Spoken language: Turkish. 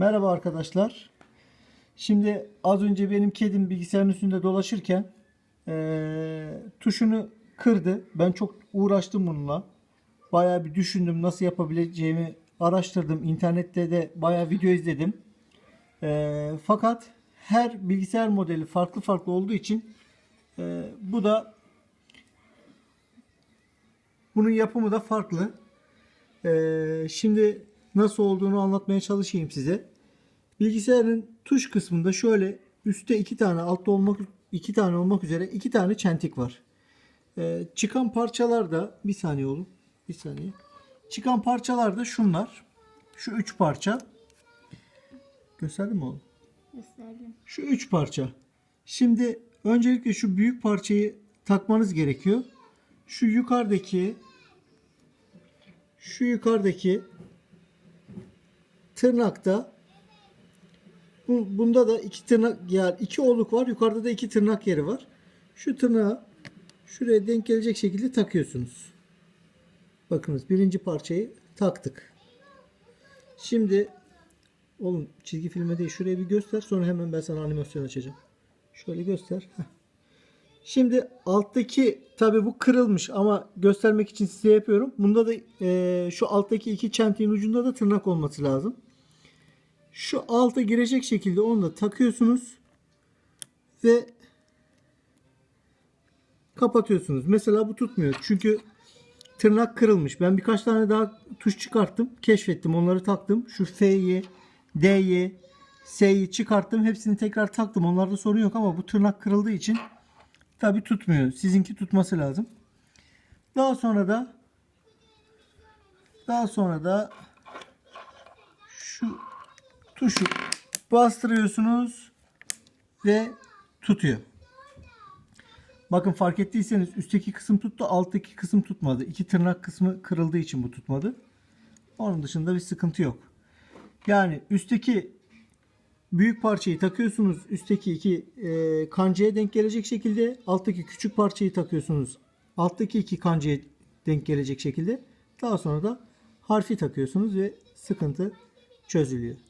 Merhaba arkadaşlar. Şimdi az önce benim kedim bilgisayarın üstünde dolaşırken eee, tuşunu kırdı. Ben çok uğraştım bununla. Bayağı bir düşündüm nasıl yapabileceğimi araştırdım. İnternette de bayağı video izledim. Eee, fakat her bilgisayar modeli farklı farklı olduğu için eee, bu da bunun yapımı da farklı. Ee, şimdi nasıl olduğunu anlatmaya çalışayım size. Bilgisayarın tuş kısmında şöyle üstte iki tane altta olmak iki tane olmak üzere iki tane çentik var. Ee, çıkan parçalar da bir saniye oğlum. Bir saniye. Çıkan parçalar da şunlar. Şu üç parça. Gösterdim mi oğlum? Gösterdim. Şu üç parça. Şimdi öncelikle şu büyük parçayı takmanız gerekiyor. Şu yukarıdaki şu yukarıdaki tırnakta bu, bunda da iki tırnak yer iki oluk var. Yukarıda da iki tırnak yeri var. Şu tırnağı şuraya denk gelecek şekilde takıyorsunuz. Bakınız birinci parçayı taktık. Şimdi Oğlum çizgi filme değil şuraya bir göster sonra hemen ben sana animasyon açacağım. Şöyle göster. Heh. Şimdi alttaki tabi bu kırılmış ama göstermek için size yapıyorum. Bunda da eee, şu alttaki iki çentiğin ucunda da tırnak olması lazım. Şu alta girecek şekilde onu da takıyorsunuz ve kapatıyorsunuz. Mesela bu tutmuyor. Çünkü tırnak kırılmış. Ben birkaç tane daha tuş çıkarttım. Keşfettim. Onları taktım. Şu F'yi, D'yi, S'yi çıkarttım. Hepsini tekrar taktım. Onlarda sorun yok ama bu tırnak kırıldığı için tabi tutmuyor. Sizinki tutması lazım. Daha sonra da daha sonra da tuşu bastırıyorsunuz ve tutuyor. Bakın fark ettiyseniz üstteki kısım tuttu, alttaki kısım tutmadı. İki tırnak kısmı kırıldığı için bu tutmadı. Onun dışında bir sıkıntı yok. Yani üstteki büyük parçayı takıyorsunuz. Üstteki iki e, kancaya denk gelecek şekilde. Alttaki küçük parçayı takıyorsunuz. Alttaki iki kancaya denk gelecek şekilde. Daha sonra da harfi takıyorsunuz ve sıkıntı çözülüyor.